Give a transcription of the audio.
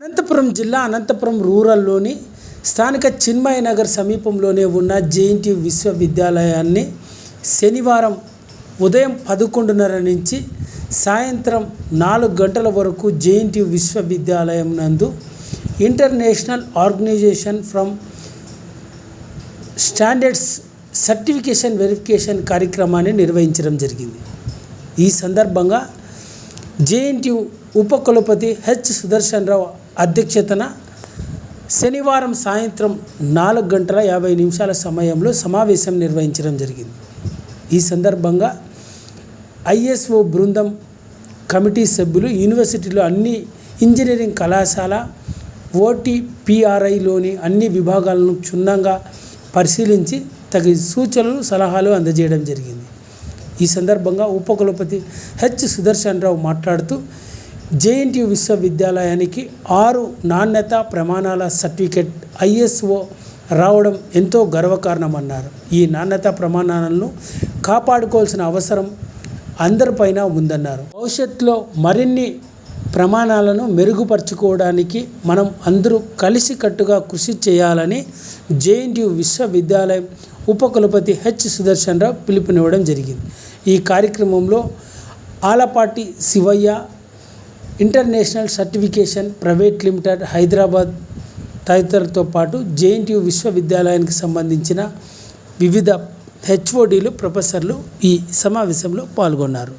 అనంతపురం జిల్లా అనంతపురం రూరల్లోని స్థానిక చిన్మయ నగర్ సమీపంలోనే ఉన్న జేఎన్టీ విశ్వవిద్యాలయాన్ని శనివారం ఉదయం పదకొండున్నర నుంచి సాయంత్రం నాలుగు గంటల వరకు జేఎన్టీ విశ్వవిద్యాలయం నందు international organization from standards certification verification కార్యక్రమాన్ని నిర్వహించడం జరిగింది. ఈ సందర్భంగా జేఎన్టీ ఉపకులపతి హెచ్ సుదర్శన్ రావు అధ్యక్షతన శనివారం సాయంత్రం నాలుగు గంటల యాభై నిమిషాల సమయంలో సమావేశం నిర్వహించడం జరిగింది. ఈ సందర్భంగా ఐఎస్ఓ బృందం కమిటీ సభ్యులు యూనివర్సిటీలో అన్ని ఇంజనీరింగ్ కళాశాల ఓటీపీఆర్ఐలోని అన్ని విభాగాలను క్షుణ్ణంగా పరిశీలించి తగిన సూచనలు సలహాలు అందజేయడం జరిగింది. ఈ సందర్భంగా ఉపకులపతి హెచ్ సుదర్శన్ రావు మాట్లాడుతూ జేఎన్టీ విశ్వవిద్యాలయానికి ఆరు నాణ్యత ప్రమాణాల సర్టిఫికెట్ ఐఎస్ఓ రావడం ఎంతో గర్వకారణమన్నారు. ఈ నాణ్యత ప్రమాణాలను కాపాడుకోవాల్సిన అవసరం అందరిపైన ఉందన్నారు. భవిష్యత్తులో మరిన్ని ప్రమాణాలను మెరుగుపరుచుకోవడానికి మనం అందరూ కలిసికట్టుగా కృషి చేయాలని జేఎన్టీ విశ్వవిద్యాలయం ఉపకులపతి హెచ్ సుదర్శన్ రావు పిలుపునివ్వడం జరిగింది. ఈ కార్యక్రమంలో Alapati Shivayya international certification private limited Hyderabad తదితరులతో పాటు జేఎన్టీ విశ్వవిద్యాలయానికి సంబంధించిన వివిధ హెచ్ఓడీలు ప్రొఫెసర్లు ఈ సమావేశంలో పాల్గొన్నారు.